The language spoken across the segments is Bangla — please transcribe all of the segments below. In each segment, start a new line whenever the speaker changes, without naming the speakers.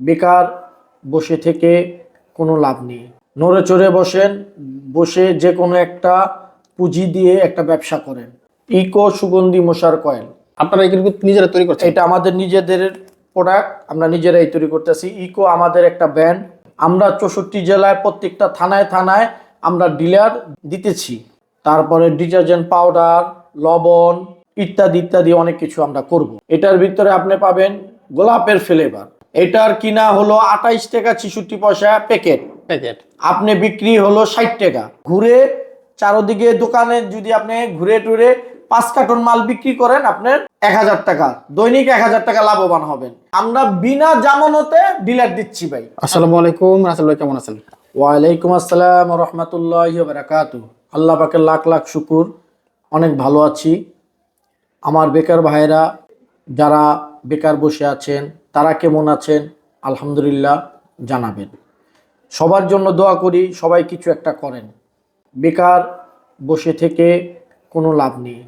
বেকার বসে থেকে কোনো লাভ নেই। নড়ে চড়ে বসেন বসে যে কোনো একটা পুঁজি দিয়ে একটা ব্যবসা করেন। ইকো সুগন্ধি মশার কয়েল।
আপনারা এগুলো নিজেরা তৈরি করছেন।
এটা আমাদের নিজেদের প্রোডাক্ট আমরা নিজেরাই তৈরি করতেছি। ইকো আমাদের একটা ব্র্যান্ড আমরা চৌষট্টি জেলায় প্রত্যেকটা থানায় থানায় আমরা ডিলার দিতেছি। তারপরে ডিটারজেন্ট পাউডার লবণ ইত্যাদি ইত্যাদি অনেক কিছু আমরা করব। এটার ভিতরে আপনি পাবেন গোলাপের ফ্লেভার এটার কিনা হলো আঠাইশ টাকা ছিষট্টি পয়সা প্যাকেট।
প্যাকেট।
আপনি বিক্রি হলো ষাট টাকা। ঘুরে চারোদিকে দোকানে যদি আপনি ঘুরে টুরে পাঁচ কার্টন মাল বিক্রি করেন আপনার এক হাজার টাকা। দৈনিক এক হাজার টাকা লাভবান হবেন। আমরা বিনা জামানতে ডিলার দিচ্ছি ভাই।
আসসালামু আলাইকুম রাসেল কেমন আছেন?
ওয়ালাইকুম আসসালাম রহমতুল্লাহ বারাকাত আল্লাহ পাকে লাখ লাখ শুকুর। অনেক ভালো আছি। আমার বেকার ভাইরা যারা বেকার বসে আছেন তারা কেমন আছেন? আলহামদুলিল্লাহ জানাবেন। সবার জন্য দোয়া করি সবাই কিছু একটা করেন। বেকার বসে থেকে কোনো লাভ নেই।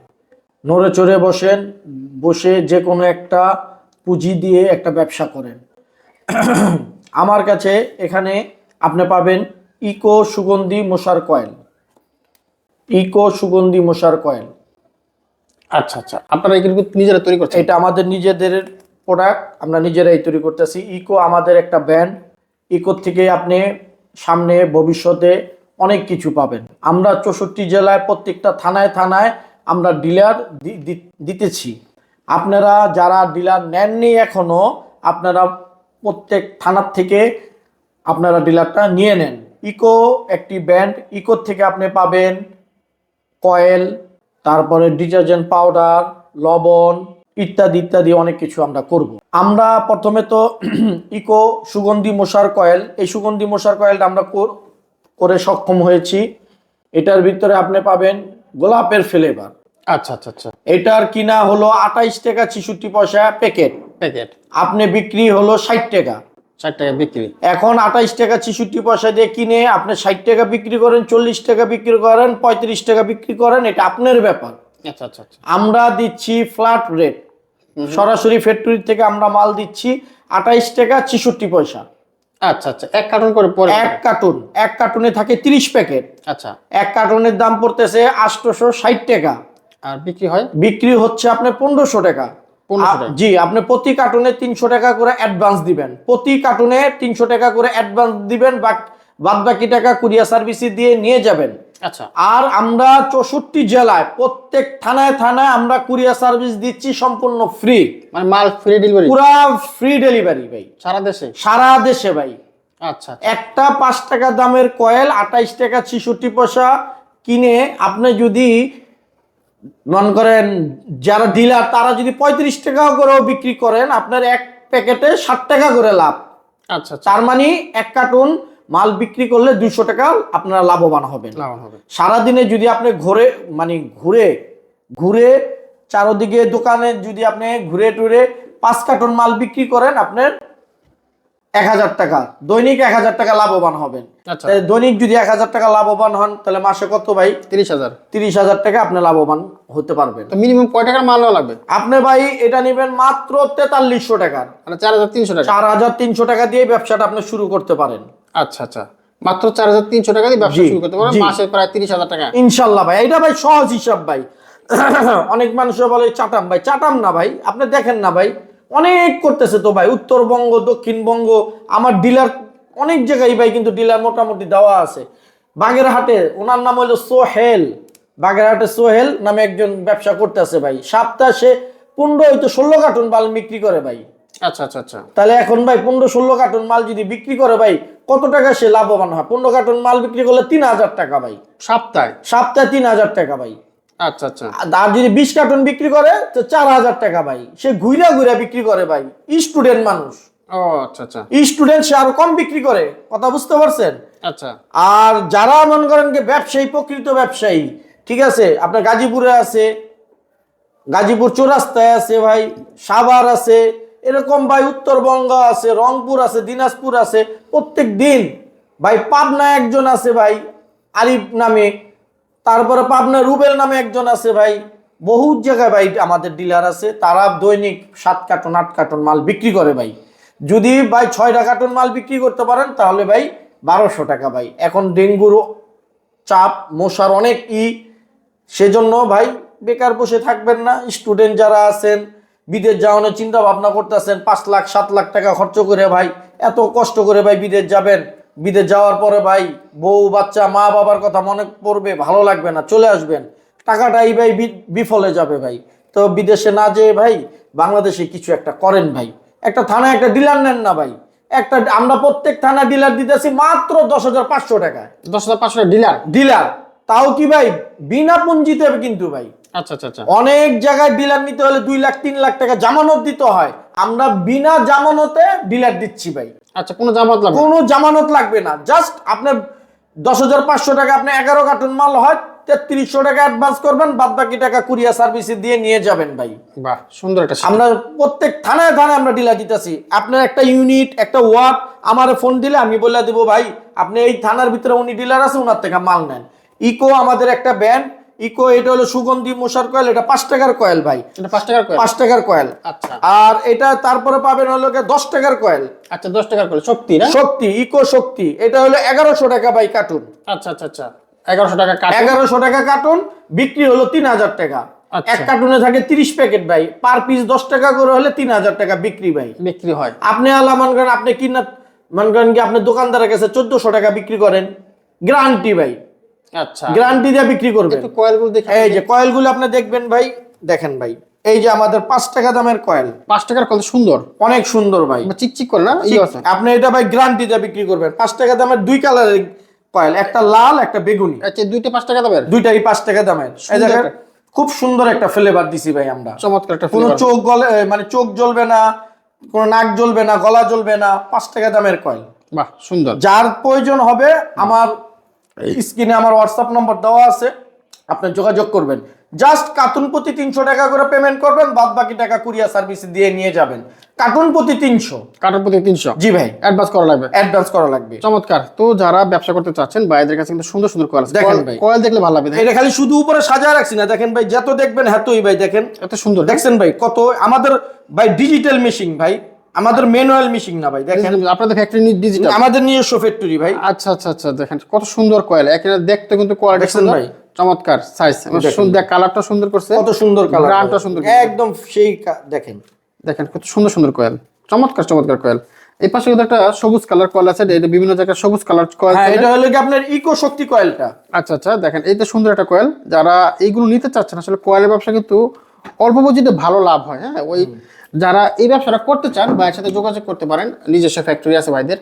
নড়ে চড়ে বসেন বসে যে কোনো একটা পুঁজি দিয়ে একটা ব্যবসা করেন। আমার কাছে এখানে আপনি পাবেন ইকো সুগন্ধি মশার কয়েল। ইকো সুগন্ধি মশার কয়েল।
আচ্ছা আচ্ছা। আপনারা এগুলো নিজেরা তৈরি করছেন?
এটা আমাদের নিজেদের প্রোডাক্ট আমরা নিজেরাই তৈরি করতেছি। ইকো আমাদের একটা ব্র্যান্ড ইকোর থেকে আপনি সামনে, ভবিষ্যতে অনেক কিছু পাবেন। আমরা চৌষট্টি জেলায়, প্রত্যেকটা থানায় থানায় আমরা ডিলার দিতেছি। আপনারা যারা ডিলার নেননি এখনও, আপনারা প্রত্যেক থানার থেকে আপনারা ডিলারটা নিয়ে নেন। ইকো একটি ব্র্যান্ড ইকোর থেকে আপনি পাবেন কয়েল তারপরে ডিটারজেন্ট পাউডার লবণ ইত্যাদি ইত্যাদি অনেক কিছু আমরা করব। আমরা প্রথমে তো ইকো সুগন্ধি মশার কয়েল এই সুগন্ধি মশার কয়েলটা আমরা করে সক্ষম হয়েছি। এটার ভিতরে আপনি পাবেন গোলাপের ফ্লেভার
আচ্ছা আচ্ছা আচ্ছা।
এটার কিনা হলো আঠাইশ টাকা ছিষট্টি পয়সা প্যাকেট।
প্যাকেট।
আপনি বিক্রি হলো ষাট টাকা।
ষাট টাকা বিক্রি।
এখন আঠাইশ টাকা ছিষট্টি পয়সা দিয়ে কিনে আপনি ষাট টাকা বিক্রি করেন চল্লিশ টাকা বিক্রি করেন পঁয়ত্রিশ টাকা বিক্রি করেন এটা আপনার ব্যাপার।
আচ্ছা আচ্ছা আচ্ছা।
আমরা দিচ্ছি ফ্ল্যাট রেট সরাসরি ফ্যাক্টরি থেকে আমরা মাল দিচ্ছি আঠাইশ টাকা ছিষট্টি পয়সা।
আচ্ছা আচ্ছা এক কার্টন করে পরে
এক কার্টুন এক কার্টুনে থাকে তিরিশ প্যাকেট
আচ্ছা।
এক কার্টুনের দাম পড়তেছে আটশোশো ষাট টাকা।
আর বিক্রি হয়?
বিক্রি হচ্ছে আপনার পনেরোশো টাকা।
1500
জি আপনি প্রতি কার্টুনে তিনশো টাকা করে অ্যাডভান্স দিবেন। প্রতি কার্টুনে তিনশো টাকা করে অ্যাডভান্স দিবেন বাদ বাকি টাকা কুরিয়ার সার্ভিসে দিয়ে নিয়ে যাবেন। আর আমরা চৌষট্টি জেলায় প্রত্যেক থানায় থানায় আমরা কুরিয়ার সার্ভিস দিচ্ছি সম্পূর্ণ ফ্রি
মানে মাল ফ্রি ডেলিভারি
পুরা ফ্রি ডেলিভারি ভাই।
সারা দেশে?
সারা দেশে ভাই।
আচ্ছা
একটা পাঁচ টাকা দামের কয়েল আঠাইশ টাকা ছিষট্টি পয়সা কিনে আপনি যদি মনে করেন যারা ডিলার তারা যদি পঁয়ত্রিশ টাকা করেও বিক্রি করেন আপনার এক প্যাকেটে ষাট টাকা করে লাভ।
আচ্ছা আচ্ছা।
তার মানে এক কার্টুন মাল বিক্রি করলে দুইশো টাকা আপনারা লাভবান হবেন। সারাদিনে যদি আপনি ঘুরে মানে ঘুরে ঘুরে চারোদিকে দোকানে যদি আপনি ঘুরে টুরে পাঁচ কার্টন মাল বিক্রি করেন আপনার এক হাজার টাকা। দৈনিক এক হাজার টাকা লাভবান হবেন।
আচ্ছা।
দৈনিক যদি এক হাজার টাকা লাভবান হন তাহলে মাসে কত ভাই?
তিরিশ হাজার।
তিরিশ হাজার টাকা আপনি লাভবান হতে পারবেন।
তো মিনিমাম কয় টাকার মাল লাগবে?
আপনি ভাই এটা নেবেন মাত্র তেতাল্লিশশো টাকার।
মানে চার হাজার তিনশো টাকা।
চার হাজার তিনশো টাকা দিয়ে ব্যবসাটা আপনি শুরু করতে পারেন।
আচ্ছা আচ্ছা। মাত্র চার হাজার তিনশো টাকা দিয়ে ব্যবসা শুরু করতে
জি।
মাসে প্রায় তিরিশ হাজার টাকা।
ইনশাল্লাহ ভাই এটা ভাই সহজ হিসাব ভাই। অনেক মানুষ বলে চাটাম। ভাই চাটাম না ভাই আপনি দেখেন না ভাই। অনেক করতেছে তো ভাই উত্তরবঙ্গ দক্ষিণবঙ্গ। আমার ডিলার অনেক জায়গায় ভাই কিন্তু ডিলার মোটামুটি দেওয়া আছে। বাগেরহাটে ওনার নাম হলো সোহেল। বাগেরহাটে সোহেল নামে একজন ব্যবসা করতেছে ভাই। সপ্তাহে সে পনেরো হয়তো ষোলো কার্টুন বাল বিক্রি করে ভাই।
আচ্ছা আচ্ছা আচ্ছা।
তাহলে এখন ভাই পনেরো ষোলো কার্টুন মাল যদি বিক্রি করে ভাই কত টাকা সে লাভবান হয়? পনেরো কার্টুন মাল বিক্রি করলে তিন হাজার টাকা ভাই।
সপ্তাহে?
সপ্তাহে তিন হাজার টাকা ভাই।
আচ্ছা আচ্ছা।
আর যদি বিশ কার্টুন বিক্রি করে তো চার হাজার টাকা ভাই। সে ঘুরা ঘুরা বিক্রি করে ভাই। স্টুডেন্ট মানুষ।
ও আচ্ছা আচ্ছা।
স্টুডেন্ট সে আরও কম বিক্রি করে। কথা বুঝতে পারছেন?
আচ্ছা।
আর যারা মনে করেন যে ব্যবসায়ী প্রকৃত ব্যবসায়ী ঠিক আছে আপনার গাজীপুরে আছে গাজীপুর চৌরাস্তায় আছে ভাই সাভার আছে এরকম ভাই উত্তরবঙ্গ আছে, রংপুর আছে, দিনাজপুর আছে প্রত্যেক দিন ভাই পাবনা একজন আছে ভাই আরিফ নামে। তারপরে পাবনা রুবেল নামে একজন আছে ভাই। বহুত জায়গায় ভাই আমাদের ডিলার আছে, তারা দৈনিক সাত কার্টন, আট কার্টন মাল বিক্রি করে ভাই। যদি ভাই ছয়টা কার্টুন মাল বিক্রি করতে পারেন, তাহলে ভাই বারোশো টাকা ভাই। এখন ডেঙ্গুর চাপ, মশার অনেক ই, সেজন্য ভাই বেকার বসে থাকবেন না। স্টুডেন্ট যারা আছেন বিদেশ যাওয়ানোর চিন্তা ভাবনা করতেছেন পাঁচ লাখ সাত লাখ টাকা খরচ করে ভাই এত কষ্ট করে ভাই বিদেশ যাবেন। বিদেশ যাওয়ার পরে ভাই বউ বাচ্চা মা বাবার কথা মনে পড়বে ভালো লাগবে না চলে আসবেন। টাকাটাই ভাই বিফলে যাবে ভাই। তো বিদেশে না যেয়ে ভাই বাংলাদেশে কিছু একটা করেন ভাই। একটা থানায় একটা ডিলার নেন না ভাই। একটা আমরা প্রত্যেক থানা ডিলার দিতেছি মাত্র দশ হাজার পাঁচশো টাকায়।
দশ হাজার পাঁচশো ডিলার?
ডিলার। তাও কি ভাই বিনা পুঞ্জিতে কিন্তু ভাই।
আচ্ছা আচ্ছা আচ্ছা।
অনেক জায়গায় ডিলার নিতে হলে দুই লাখ তিন লাখ টাকা জামানত দিতে হয়। আমরা বিনা জামানতে ডিলার দিচ্ছি ভাই।
আচ্ছা কোনো জামানত লাগবে?
কোনো জামানত লাগবে না। জাস্ট আপনার দশ হাজার পাঁচশো টাকা আপনি এগারো কার্টুন মাল হয় তেত্রিশশো টাকা অ্যাডভান্স করবেন বাদ বাকি টাকা কুরিয়ার সার্ভিসে দিয়ে নিয়ে যাবেন ভাই।
বাহ সুন্দর একটা
আমরা প্রত্যেক থানায় থানায় আমরা ডিলার দিতেছি। আপনার একটা ইউনিট একটা ওয়ার্ড আমার ফোন দিলে আমি বলে দেবো ভাই আপনি এই থানার ভিতরে উনি ডিলার আছে ওনার থেকে মাল নেন। ইকো আমাদের একটা ব্যান্ড ইকো এটা হলো সুগন্ধি মশার কয়েল এটা পাঁচ টাকার কয়েল ভাই।
এটা পাঁচ টাকার কয়েল?
পাঁচ টাকার কয়েল।
আচ্ছা।
আর এটা তারপরে পাবেন হলো দশ টাকার কয়েল।
আচ্ছা দশ টাকার কয়েল। শক্তি না?
শক্তি ইকো শক্তি। এটা হলো এগারোশো টাকা ভাই কার্টুন।
আচ্ছা আচ্ছা আচ্ছা। এগারোশো টাকা
এগারোশো টাকা কার্টুন বিক্রি হলো তিন হাজার টাকা।
আচ্ছা।
এক কার্টুনে থাকে তিরিশ প্যাকেট ভাই। পার পিস দশ টাকা করে হলে তিন হাজার টাকা বিক্রি ভাই।
বিক্রি হয়।
আপনি আলা মনে করেন আপনি কিনা মনে করেন কি আপনি দোকানদারের কাছে চোদ্দশো টাকা বিক্রি করেন। গ্যারান্টি ভাই।
আচ্ছা।
গ্যারান্টি দিয়ে বিক্রি
একটু কয়েলগুলো দেখে
এই যে কয়েলগুলো আপনি দেখবেন ভাই দেখেন ভাই এই যে আমাদের পাঁচ টাকা দামের কয়েল
পাঁচ টাকার কয়েল সুন্দর।
অনেক সুন্দর ভাই।
বা চিকচিক করে না? ইয়ে আছে।
আপনি এটা ভাই গ্যারান্টি দিয়ে বিক্রি করবেন। পাঁচ টাকা দামের দুই কালারের কয়েল একটা লাল একটা বেগুনি।
আচ্ছা দুইটা পাঁচ টাকা দেবেন
দুইটাই পাঁচ টাকা দামের। এই দেখেন খুব সুন্দর একটা ফ্লেভার দিছি ভাই আমরা।
চমৎকার একটা
কোনো চোখ গলে মানে চোখ জ্বলবে না কোনো নাক জ্বলবে না গলা জ্বলবে না পাঁচ টাকা দামের কয়েল
বাহ সুন্দর।
যার প্রয়োজন হবে আমার স্ক্রিনে আমার হোয়াটসঅ্যাপ নম্বর দেওয়া আছে আপনি যোগাযোগ করবেন। জাস্ট কার্টুন প্রতি তিনশো টাকা করে পেমেন্ট করবেন বাদ বাকি টাকা কুরিয়ার সার্ভিস দিয়ে নিয়ে যাবেন। কার্টুন প্রতি তিনশো।
কার্টুন প্রতি তিনশো?
জি ভাই।
অ্যাডভান্স করা লাগবে?
অ্যাডভান্স করা লাগবে।
চমৎকার। তো যারা ব্যবসা করতে চাচ্ছেন ভাইদের কাছে কিন্তু সুন্দর সুন্দর কয়েল আছে।
দেখেন ভাই।
কয়েল দেখলে ভালো লাগবে
এটা খালি শুধু উপরে সাজা রাখছি না দেখেন ভাই যত দেখবেন হেতই ভাই দেখেন।
এত সুন্দর।
দেখছেন ভাই কত আমাদের ভাই ডিজিটাল মেশিন ভাই। আমাদের ম্যানুয়াল মেশিন না ভাই দেখেন।
আপনাদের ফ্যাক্টরি ডিজিটাল
আমাদের নিজস্ব ফ্যাক্টরি ভাই।
আচ্ছা আচ্ছা আচ্ছা দেখেন কত সুন্দর কয়েল এখানে দেখতে কিন্তু কোয়ালিটি সুন্দর।
ভাই?
চমৎকার সাইজ সুন্দর কালারটা সুন্দর করছে।
কত সুন্দর কালার
ব্র্যান্ডটা সুন্দর
একদম সেই দেখেন।
দেখেন কত সুন্দর সুন্দর কয়েল চমৎকার চমৎকার কয়েল এই পাশে কিন্তু একটা সবুজ কালার কয়েল আছে এটা বিভিন্ন জায়গায় সবুজ কালার কয়েল
হ্যাঁ এটা হলো কি আপনার ইকো শক্তি কয়েলটা
আচ্ছা আচ্ছা দেখেন এই তো সুন্দর একটা কয়েল যারা এইগুলো নিতে চাচ্ছেন আসলে কয়েলের ব্যবসা কিন্তু অল্প পুঁজিতে ভালো লাভ হয় হ্যাঁ? ওই যারা এই ব্যবসাটা করতে চান ভাইয়ের সাথে যোগাযোগ করতে পারেন নিজস্ব ফ্যাক্টরি আছে ভাইদের।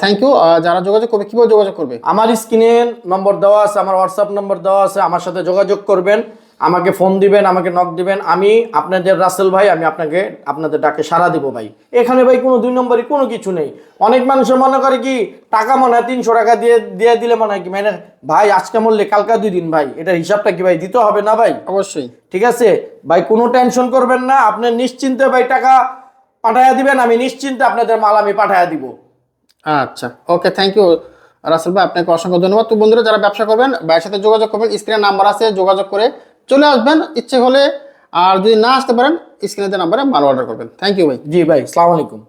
থ্যাংক ইউ যারা যোগাযোগ করবে কীভাবে যোগাযোগ করবে?
আমার স্ক্রিনে নম্বর দেওয়া আছে আমার হোয়াটসঅ্যাপ নম্বর দেওয়া আছে আমার সাথে যোগাযোগ করবেন। আমাকে ফোন দিবেন আমাকে নক দিবেন। আমি আপনাদের রাসেল ভাই আমি আপনাকে আপনাদের ডাকে সাড়া দিব ভাই। এখানে ভাই কোনো দুই নম্বরই কোনো কিছু নেই। অনেক মানুষের মনে করে কি টাকা মনে হয় তিনশো টাকা দিয়ে দিয়ে দিলে মনে হয় কি মানে ভাই আজকে মরলে কালকা দুই দিন ভাই। এটার হিসাবটা কি ভাই দিতে হবে না ভাই?
অবশ্যই।
ঠিক আছে? ভাই কোনো টেনশন করবেন না। আপনি নিশ্চিন্তে ভাই টাকা পাঠায়া দিবেন আমি নিশ্চিন্তে আপনাদের মাল আমি পাঠায়া দিব।
আচ্ছা। ওকে থ্যাংক ইউ রাসেল ভাই। আপনাকে অসংখ্য ধন্যবাদ। তো বন্ধুরা যারা ব্যবসা করবেন ভাইয়ের সাথে যোগাযোগ করবেন স্ক্রিনে নাম্বার আছে যোগাযোগ করে চলে আসবেন, ইচ্ছে হলে, আর যদি না আসতে পারেন স্ক্রিনে নাম্বারে মাল অর্ডার করবেন। থ্যাংক ইউ ভাই।
জি, ভাই, সালাম আলাইকুম।